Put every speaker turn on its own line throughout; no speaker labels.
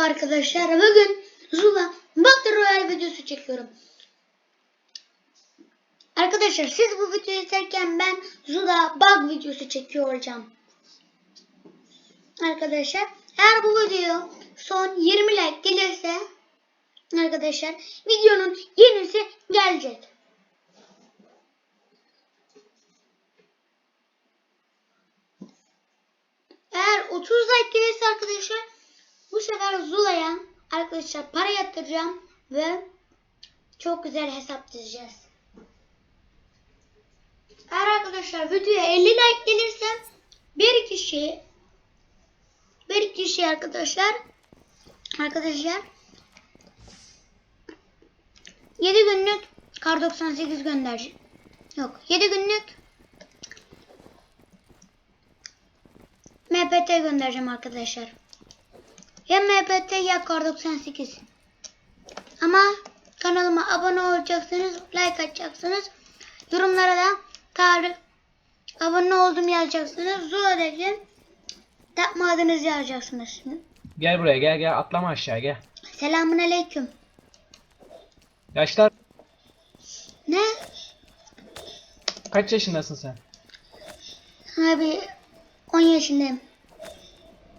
Merhaba arkadaşlar. Bugün Zula Battle Royale videosu çekiyorum. Arkadaşlar siz bu videoyu izlerken ben Zula Bug videosu çekiyor olacağım. Arkadaşlar eğer bu video son 20 like gelirse arkadaşlar videonun yenisi gelecek. Eğer 30 like gelirse arkadaşlar bu sefer Zula'ya arkadaşlar para yatıracağım ve çok güzel hesap dizeceğiz. Eğer arkadaşlar videoya 50 like gelirse bir kişi bir kişi arkadaşlar arkadaşlar 7 günlük kar 98 göndereceğim. Yok 7 günlük MPT göndereceğim arkadaşlar. Ya MPT ya Kar 98. Ama kanalıma abone olacaksınız, like atacaksınız. Yorumlara da tarih abone oldum yazacaksınız. Zula dedim. Tapma adınızı yazacaksınız.
Gel buraya gel gel atlama aşağı gel.
Selamun aleyküm.
Yaşlar
Ne?
kaç yaşındasın sen?
Abi 10 yaşındayım.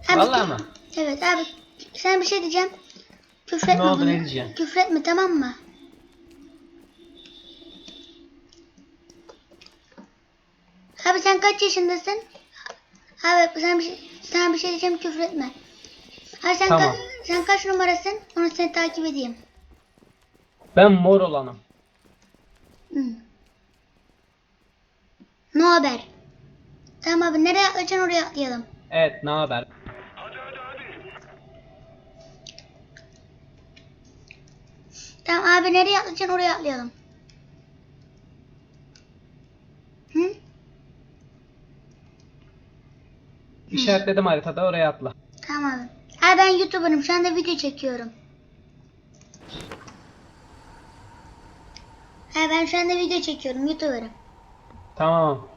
Abi,
Vallahi mı?
Evet abi sen bir şey diyeceğim. Küfretme
Ne oldu,
bunu.
ne diyeceksin?
Küfretme tamam mı? Abi sen kaç yaşındasın? Abi sen bir şey, sana bir şey diyeceğim küfretme. Abi sen,
Tamam.
ka- sen kaç numarasın? Onu seni takip edeyim.
Ben mor olanım.
Hı. Ne haber? Tamam abi nereye atlayacaksın oraya atlayalım.
Evet ne haber?
Tamam abi nereye atlayacaksın oraya atlayalım. Hı?
İşaretledim haritada oraya atla.
Tamam abi. Abi ben YouTuber'ım şu anda video çekiyorum. Abi ben şu anda video çekiyorum YouTuber'ım.
Tamam.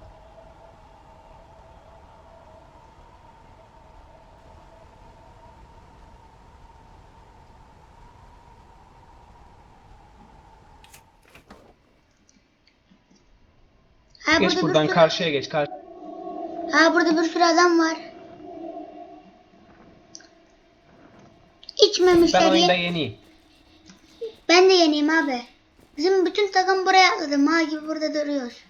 Abi
Geç
burada
buradan
sürü,
karşıya geç. Kar
Abi burada bir sürü adam var. İçmemişler
ben oyunda yeniyim.
Ben de yeniyim abi. Bizim bütün takım buraya atladı. Ma gibi burada duruyoruz.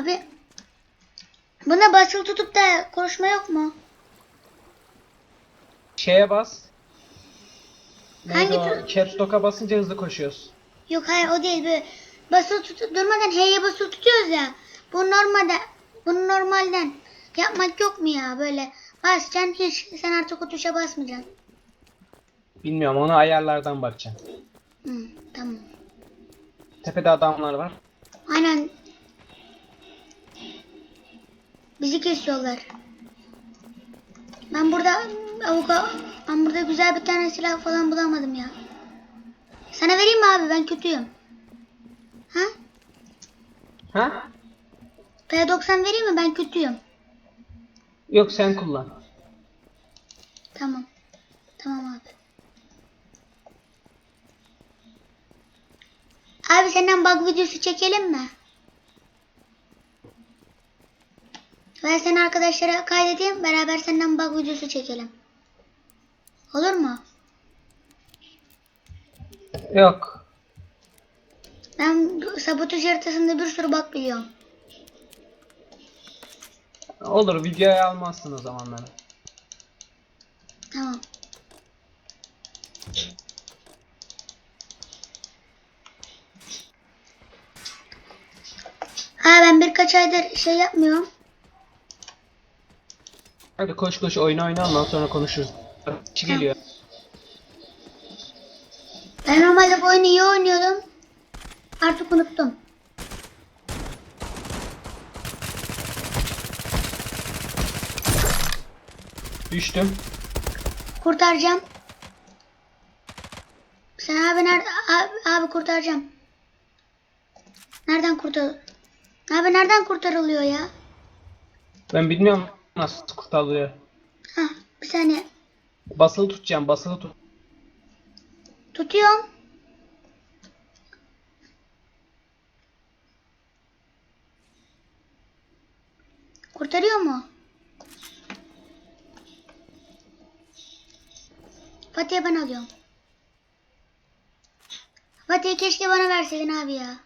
abi buna basılı tutup da konuşma yok mu?
Şeye bas.
Hangi
o?
tür-
Caps Lock'a basınca hızlı koşuyoruz.
Yok hayır o değil. Böyle basılı tutup durmadan H'ye basılı tutuyoruz ya. Bu normalde bunu normalden yapmak yok mu ya böyle? Basacaksın hiç sen artık o tuşa basmayacaksın.
Bilmiyorum onu ayarlardan bakacağım.
Hı, tamam.
Tepede adamlar var.
Aynen. Bizi kesiyorlar. Ben burada avuka ben burada güzel bir tane silah falan bulamadım ya. Sana vereyim mi abi? Ben kötüyüm. Ha?
Ha?
P90 vereyim mi? Ben kötüyüm.
Yok sen kullan.
Tamam. Tamam abi. Abi senden bug videosu çekelim mi? Ben seni arkadaşlara kaydedeyim. Beraber senden bug videosu çekelim. Olur mu?
Yok.
Ben sabotaj haritasında bir sürü bug biliyorum.
Olur videoya almazsın o zaman beni.
Tamam. Ha ben birkaç aydır şey yapmıyorum.
Hadi koş koş oyna oyna ondan sonra konuşuruz. Kişi geliyor.
Ben normalde bu oyunu iyi oynuyordum. Artık unuttum.
Düştüm.
Kurtaracağım. Sen abi nerede? Abi, abi kurtaracağım. Nereden kurtar? Abi nereden kurtarılıyor ya?
Ben bilmiyorum nasıl kurtarılıyor.
Hah bir saniye.
Basılı tutacağım basılı tut.
Tutuyorum. Kurtarıyor mu? Fatih'e ben alıyorum. Fatih keşke bana verseydin abi ya.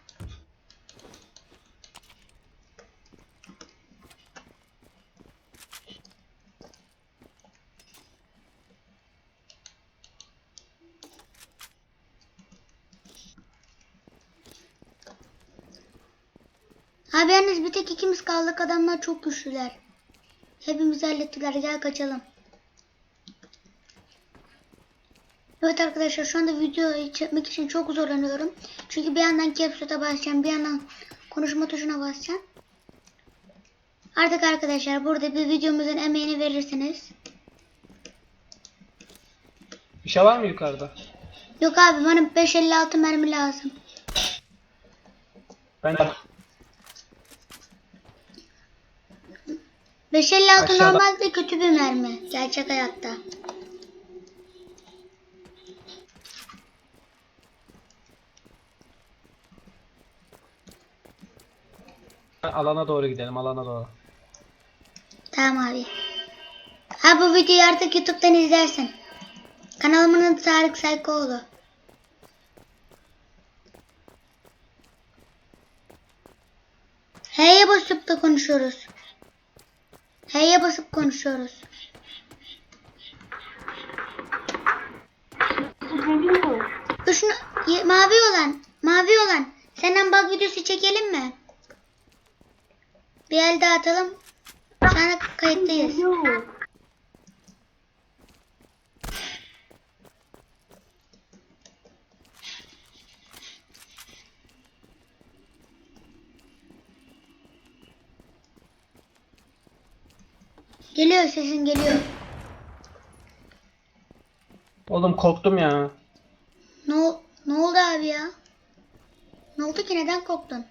Abi yalnız bir tek ikimiz kaldık adamlar çok güçlüler. Hepimizi hallettiler gel kaçalım. Evet arkadaşlar şu anda video çekmek için çok zorlanıyorum. Çünkü bir yandan capsule basacağım bir yandan konuşma tuşuna basacağım. Artık arkadaşlar burada bir videomuzun emeğini verirsiniz.
Bir şey var mı yukarıda?
Yok abi bana 556 mermi lazım.
Ben
556
Aşağıda.
normalde kötü bir mermi gerçek hayatta.
alana doğru gidelim alana doğru.
Tamam abi. Ha bu videoyu artık YouTube'dan izlersin. Kanalımın adı Tarık Saykoğlu. H'ye basıp da konuşuyoruz. H'ye basıp konuşuyoruz. Ye- mavi olan, mavi olan. Senden bug videosu çekelim mi? Bir el daha atalım. Sonra kayıttayız. Geliyor sesin geliyor.
Oğlum korktum ya.
Ne, ne oldu abi ya? Ne oldu ki neden korktun?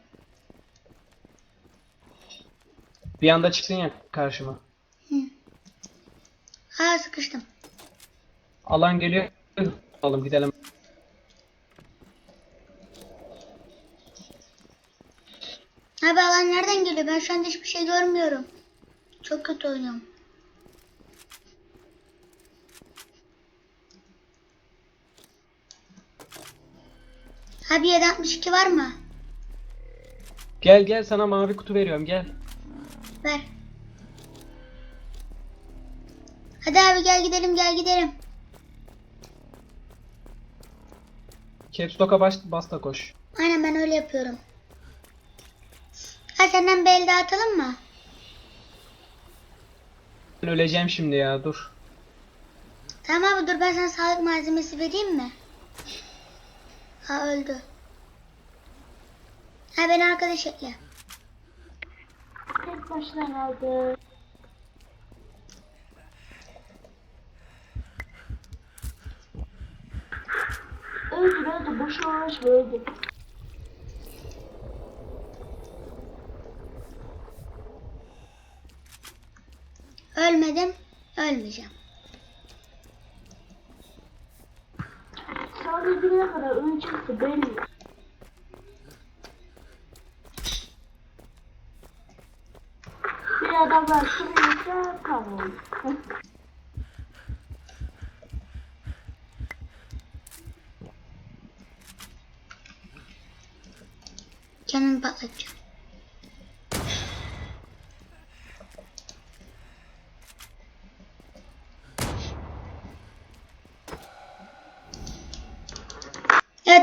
Bir anda çıksın ya karşıma.
Ha sıkıştım.
Alan geliyor. Oğlum gidelim.
Abi alan nereden geliyor? Ben şu anda hiçbir şey görmüyorum. Çok kötü oynuyorum. Abi 762 var mı?
Gel gel sana mavi kutu veriyorum gel.
Ver. Hadi abi gel gidelim gel gidelim.
Caps Lock'a bas, bas da koş.
Aynen ben öyle yapıyorum. Ha senden bir el daha atalım mı?
Ben öleceğim şimdi ya dur.
Tamam abi dur ben sana sağlık malzemesi vereyim mi? Ha öldü. Ha beni arkadaş ekle.
Tek başına kaldı. Öldü öldü boşuna uğraşma öldü.
Ölmedim. Ölmeyeceğim.
Kadar ölecekse belli. Bir adamlar sürüyorsa tamam.
Canını patlatacağım.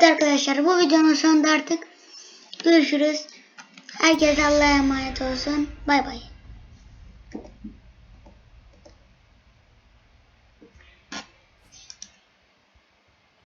Arkadaşlar bu videonun sonunda artık görüşürüz. Herkes Allah'a emanet olsun. Bay bay.